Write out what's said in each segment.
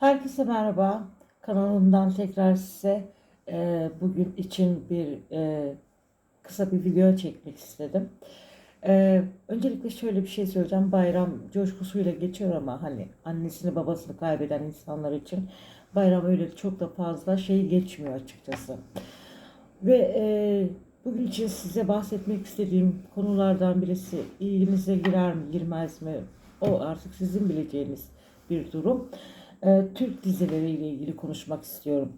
Herkese merhaba. Kanalımdan tekrar size e, bugün için bir e, kısa bir video çekmek istedim. E, öncelikle şöyle bir şey söyleyeceğim. Bayram coşkusuyla geçiyor ama hani annesini babasını kaybeden insanlar için bayram öyle çok da fazla şey geçmiyor açıkçası. Ve e, bugün için size bahsetmek istediğim konulardan birisi ilginize girer mi girmez mi o artık sizin bileceğiniz bir durum. E, Türk dizileriyle ilgili konuşmak istiyorum.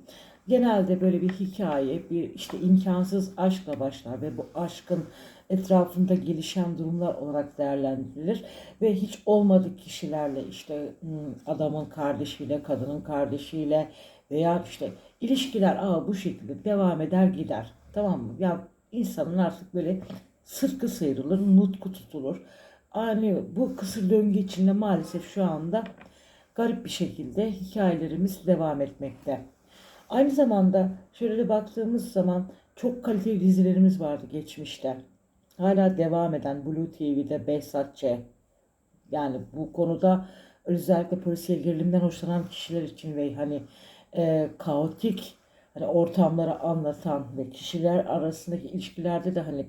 Genelde böyle bir hikaye, bir işte imkansız aşkla başlar ve bu aşkın etrafında gelişen durumlar olarak değerlendirilir ve hiç olmadık kişilerle işte hmm, adamın kardeşiyle, kadının kardeşiyle veya işte ilişkiler aa bu şekilde devam eder gider. Tamam mı? Ya insanın artık böyle sırkı sıyrılır, nutku tutulur. Yani bu kısır döngü içinde maalesef şu anda garip bir şekilde hikayelerimiz devam etmekte. Aynı zamanda şöyle baktığımız zaman çok kaliteli dizilerimiz vardı geçmişte. Hala devam eden Blue TV'de Behzat Ç. Yani bu konuda özellikle polisiye gerilimden hoşlanan kişiler için ve hani e, kaotik hani ortamları anlatan ve kişiler arasındaki ilişkilerde de hani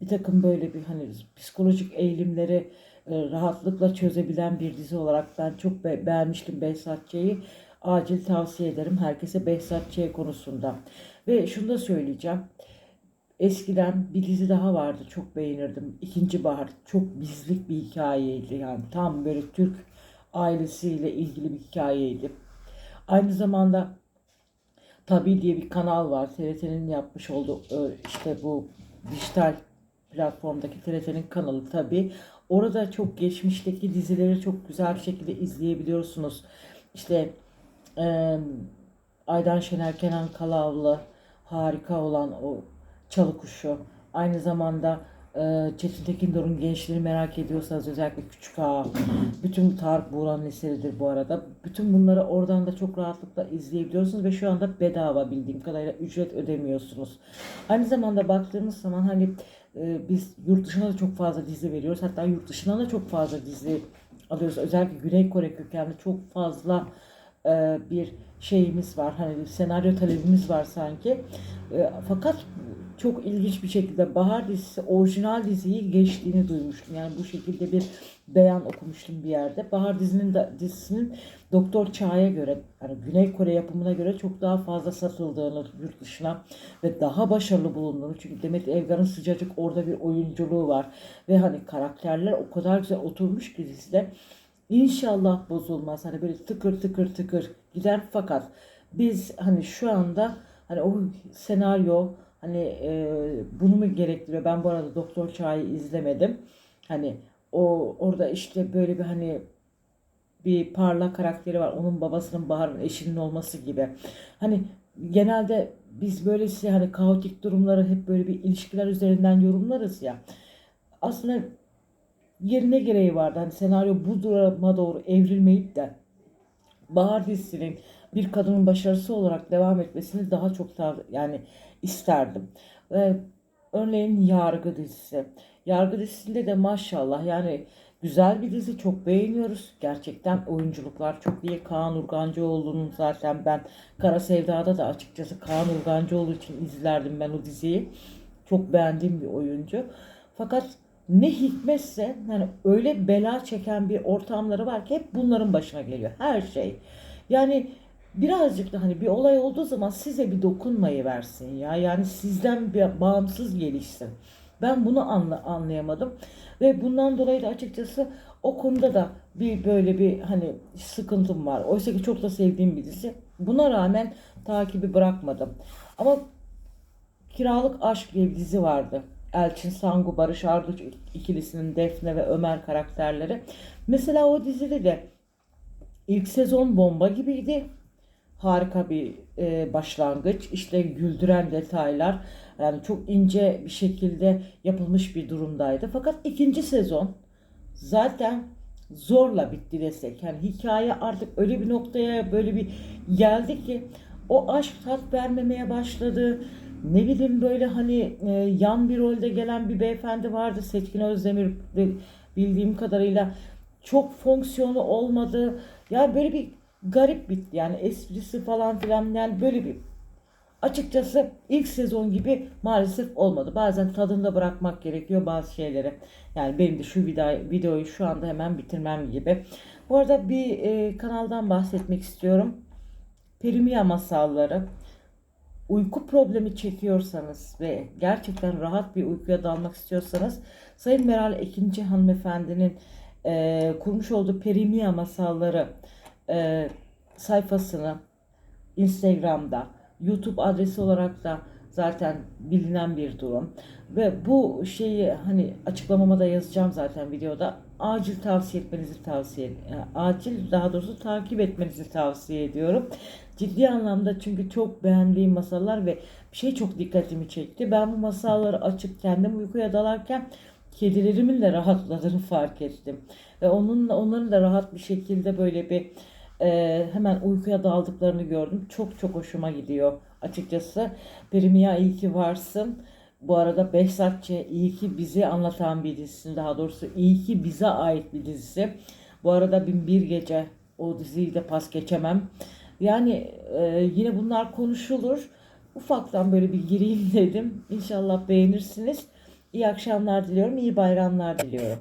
bir takım böyle bir hani psikolojik eğilimleri rahatlıkla çözebilen bir dizi olarak ben çok be- beğenmiştim Behzat Ç'yi. Acil tavsiye ederim herkese Behzat Ç konusunda. Ve şunu da söyleyeceğim. Eskiden bir dizi daha vardı çok beğenirdim. İkinci Bahar çok bizlik bir hikayeydi yani tam böyle Türk ailesiyle ilgili bir hikayeydi. Aynı zamanda Tabii diye bir kanal var. TRT'nin yapmış olduğu e, işte bu dijital platformdaki TRT'nin kanalı tabii. Orada çok geçmişteki dizileri çok güzel bir şekilde izleyebiliyorsunuz. İşte e, Aydan Şener, Kenan Kalavlı harika olan o Çalı Kuşu. Aynı zamanda e, Çetin Tekindor'un gençliğini merak ediyorsanız özellikle Küçük Ağa. Bütün Tarık Buğra'nın eseridir bu arada. Bütün bunları oradan da çok rahatlıkla izleyebiliyorsunuz ve şu anda bedava bildiğim kadarıyla ücret ödemiyorsunuz. Aynı zamanda baktığımız zaman hani biz yurt dışına da çok fazla dizi veriyoruz. Hatta yurt dışına da çok fazla dizi alıyoruz. Özellikle Güney Kore kökenli çok fazla e, bir şeyimiz var. Hani senaryo talebimiz var sanki. E, fakat çok ilginç bir şekilde Bahar dizisi orijinal diziyi geçtiğini duymuştum. Yani bu şekilde bir beyan okumuştum bir yerde. Bahar dizinin de, dizisinin Doktor Çağ'a göre yani Güney Kore yapımına göre çok daha fazla satıldığını yurt dışına ve daha başarılı bulunduğunu. Çünkü Demet Evgar'ın sıcacık orada bir oyunculuğu var. Ve hani karakterler o kadar güzel oturmuş ki dizide. İnşallah bozulmaz. Hani böyle tıkır tıkır tıkır gider fakat biz hani şu anda hani o senaryo hani e, bunu mu gerektiriyor? Ben bu arada Doktor Çağ'ı izlemedim. Hani o orada işte böyle bir hani bir parlak karakteri var. Onun babasının Bahar'ın eşinin olması gibi. Hani genelde biz böylesi hani kaotik durumları hep böyle bir ilişkiler üzerinden yorumlarız ya. Aslında yerine gereği vardı. Hani senaryo bu duruma doğru evrilmeyip de Bahar dizisinin bir kadının başarısı olarak devam etmesini daha çok tav- yani isterdim. Ve örneğin Yargı dizisi. Yargı dizisinde de maşallah yani güzel bir dizi çok beğeniyoruz. Gerçekten oyunculuklar çok iyi. Kaan Urgancıoğlu'nun zaten ben Kara Sevda'da da açıkçası Kaan Urgancıoğlu için izlerdim ben o diziyi. Çok beğendiğim bir oyuncu. Fakat ne hikmetse hani öyle bela çeken bir ortamları var ki hep bunların başına geliyor. Her şey. Yani birazcık da hani bir olay olduğu zaman size bir dokunmayı versin ya. Yani sizden bir bağımsız gelişsin. Ben bunu anla, anlayamadım. Ve bundan dolayı da açıkçası o konuda da bir böyle bir hani sıkıntım var. Oysa ki çok da sevdiğim bir dizi. Buna rağmen takibi bırakmadım. Ama Kiralık Aşk diye bir dizi vardı. Elçin Sangu, Barış Arduç ikilisinin Defne ve Ömer karakterleri. Mesela o dizide de ilk sezon bomba gibiydi. Harika bir e, başlangıç. İşte güldüren detaylar. Yani çok ince bir şekilde yapılmış bir durumdaydı. Fakat ikinci sezon zaten zorla bitti desek. Yani hikaye artık öyle bir noktaya böyle bir geldi ki o aşk tat vermemeye başladı. Ne bileyim böyle hani e, yan bir rolde gelen bir beyefendi vardı Seçkin Özdemir ve bildiğim kadarıyla çok fonksiyonu olmadı. Yani böyle bir garip bitti. Yani esprisi falan filan yani böyle bir açıkçası ilk sezon gibi maalesef olmadı. Bazen tadında bırakmak gerekiyor bazı şeyleri. Yani benim de şu video, videoyu şu anda hemen bitirmem gibi. Bu arada bir e, kanaldan bahsetmek istiyorum. Perimiya masalları. Uyku problemi çekiyorsanız ve gerçekten rahat bir uykuya dalmak istiyorsanız Sayın Meral Ekinci hanımefendinin e, kurmuş olduğu Perimiya masalları e, sayfasını Instagram'da, YouTube adresi olarak da zaten bilinen bir durum. Ve bu şeyi hani açıklamama da yazacağım zaten videoda. Acil tavsiye etmenizi tavsiye yani acil daha doğrusu takip etmenizi tavsiye ediyorum. Ciddi anlamda çünkü çok beğendiğim masallar ve bir şey çok dikkatimi çekti. Ben bu masalları açıp kendim uykuya dalarken kedilerimin de rahatladığını fark ettim. Ve onun onların da rahat bir şekilde böyle bir e, hemen uykuya daldıklarını gördüm. Çok çok hoşuma gidiyor açıkçası. Perimiya iyi ki varsın. Bu arada Behzatçı iyi ki bizi anlatan bir dizisi. Daha doğrusu iyi ki bize ait bir dizisi. Bu arada Bin Bir Gece o diziyi de pas geçemem. Yani e, yine bunlar konuşulur. Ufaktan böyle bir gireyim dedim. İnşallah beğenirsiniz. İyi akşamlar diliyorum. iyi bayramlar diliyorum.